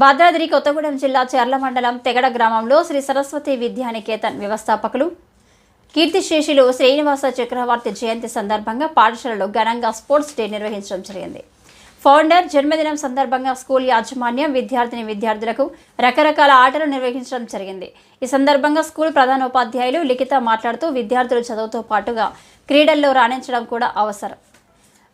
భద్రాద్రి కొత్తగూడెం జిల్లా చెర్ల మండలం తెగడ గ్రామంలో శ్రీ సరస్వతి విద్యానికేతన్ వ్యవస్థాపకులు కీర్తిశేషులు శ్రీనివాస చక్రవర్తి జయంతి సందర్భంగా పాఠశాలలో ఘనంగా స్పోర్ట్స్ డే నిర్వహించడం జరిగింది. ఫౌండర్ జన్మదినం సందర్భంగా స్కూల్ యాజమాన్యం విద్యార్థిని విద్యార్థులకు రకరకాల ఆటలు నిర్వహించడం జరిగింది. ఈ సందర్భంగా స్కూల్ ప్రధానోపాధ్యాయులు లిఖిత మాట్లాడుతూ విద్యార్థులు చదువుతో పాటుగా క్రీడల్లో రాణించడం కూడా అవసరం.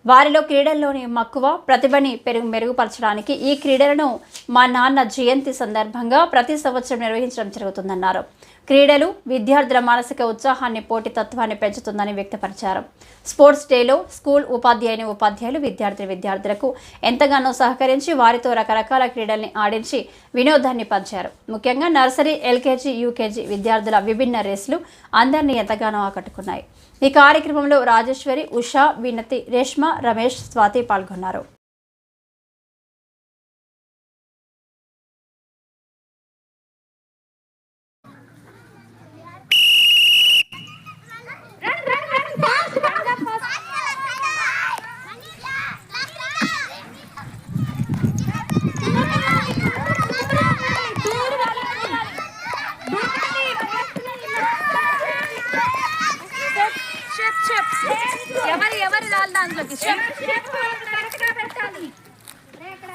వారిలో క్రీడల్లోని మక్కువ ప్రతిభని పెరుగు మెరుగుపరచడానికి ఈ క్రీడలను మా నాన్న జయంతి సందర్భంగా ప్రతి సంవత్సరం నిర్వహించడం జరుగుతుందన్నారు. క్రీడలు విద్యార్థుల మానసిక ఉత్సాహాన్ని పోటీతత్వాన్ని పెంచుతుందని వ్యక్తపరిచారు. స్పోర్ట్స్ డేలో స్కూల్ ఉపాధ్యాయుని ఉపాధ్యాయులు విద్యార్థి విద్యార్థులకు ఎంతగానో సహకరించి వారితో రకరకాల క్రీడల్ని ఆడించి వినోదాన్ని పంచారు. ముఖ్యంగా నర్సరీ ఎల్కేజీ యూకేజీ విద్యార్థుల విభిన్న రేసులు అందరినీ ఎంతగానో ఆకట్టుకున్నాయి. ఈ కార్యక్రమంలో రాజేశ్వరి ఉషా వినతి రేష్మ రమేష్ స్వాతి పాల్గొన్నారు.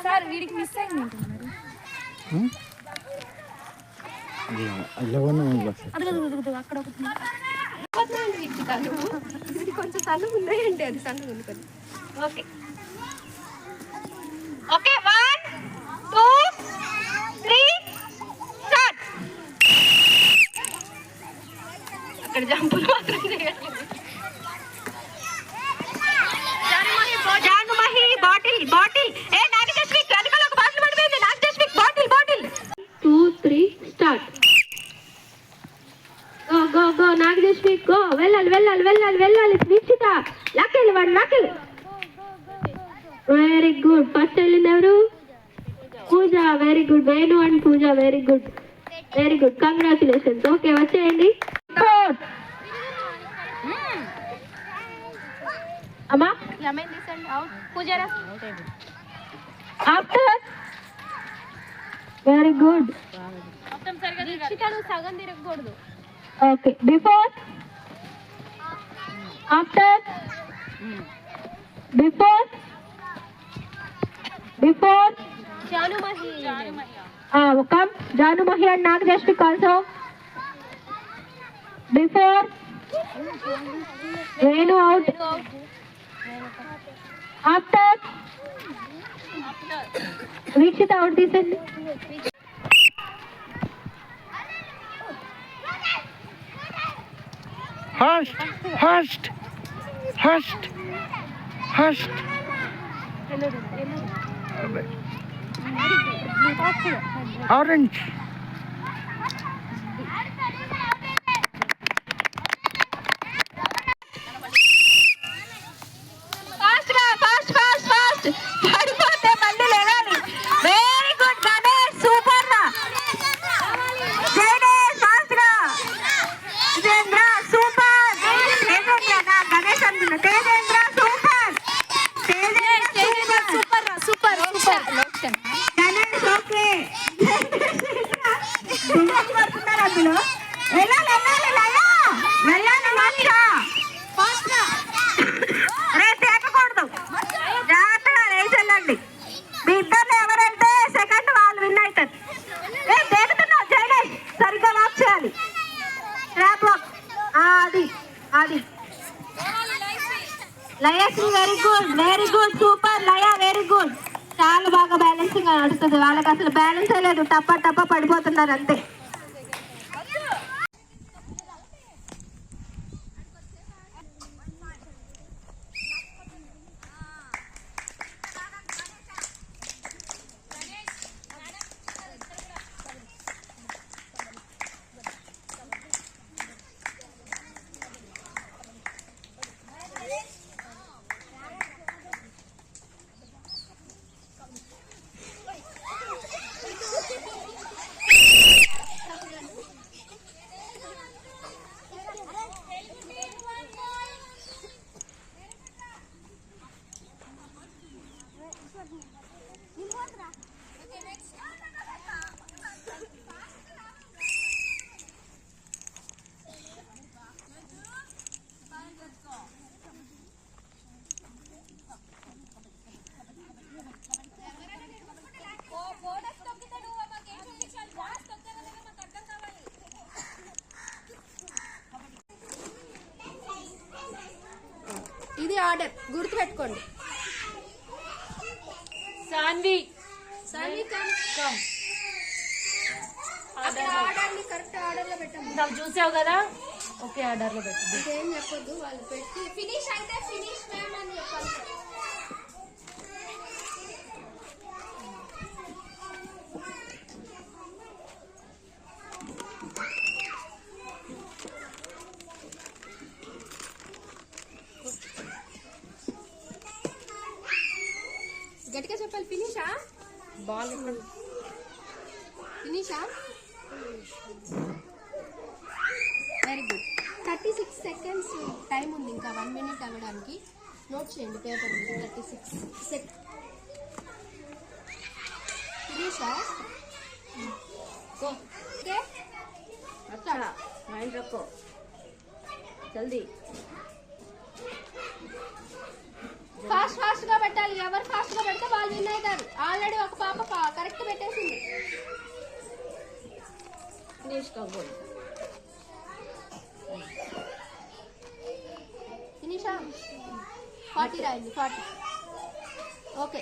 సార్ వీడికి మిస్ అయింది అది అక్కడ ఒకటి. కొంచెం సన్ను ఉన్నాయండి అది సన్ను ఉంది కొంచెం okay. Okay one two three start. అక్కడ జంపులు నిశ్చిత లకెల్ వాడు వెరీ గుడ్ ఫస్ట్ వెళ్ళింది ఎవరు Pooja very good Venu and Pooja very good very good congratulations okay వచ్చేయండి. అమ్మా. పూజారా ఆఫ్టర్ వెరీ గుడ్ సగం తిరగకూడదు okay before after before before come Janumahi and నాగజస్టిక్ also before Venu out after Veekshitha out తీసండి first first first first orange fast అది Layasri very good very good super Laya very good చాలా బాగా balancing నడుస్తుంది. వాళ్ళకి అసలు balance లేదు. టప్ప టప్ప పడిపోతున్నారు అంతే. ఉంది ఆర్డర్. గుర్తుపెట్టుకోండి. Saanvi. Saanvi come come correct చూసావు కదా? ఓకే ఆర్డర్లో పెట్టు. ఇంకేం చెప్పొద్దు వాళ్ళు పెట్టి finish ఫినిషా ball very good thirty six seconds time ఉంది. ఇంకా వన్ మినిట్ అవ్వడానికి. నోట్ చేయండి పేపర్ థర్టీ సిక్స్ సెక్ ఫినిషా ఓకే అక్కడ మైండ్ రక్కో. జల్దీ. ఫాస్ట్ ఫాస్ట్గా అసలు ఎవరు ఫాస్ట్గా పెడితే వాళ్ళు విన్ అవుతారు. ఆల్రెడీ ఒక పాప కరెక్ట్ పెట్టేసింది. ఫార్టీ రాయండి ఫార్టీ ఓకే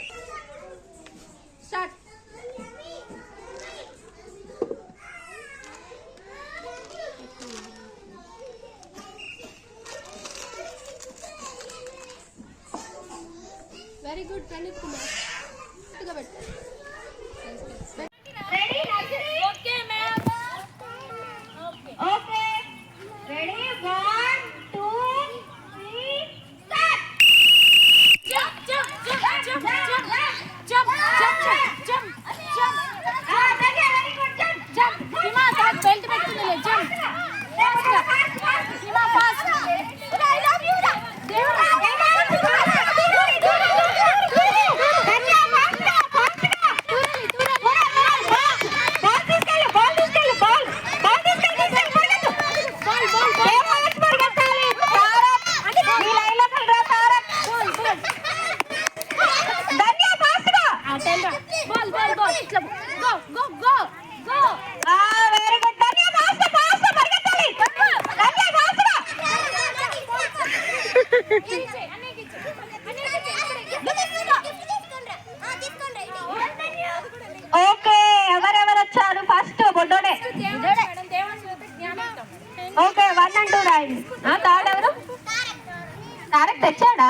తారక్ తెచ్చాడా?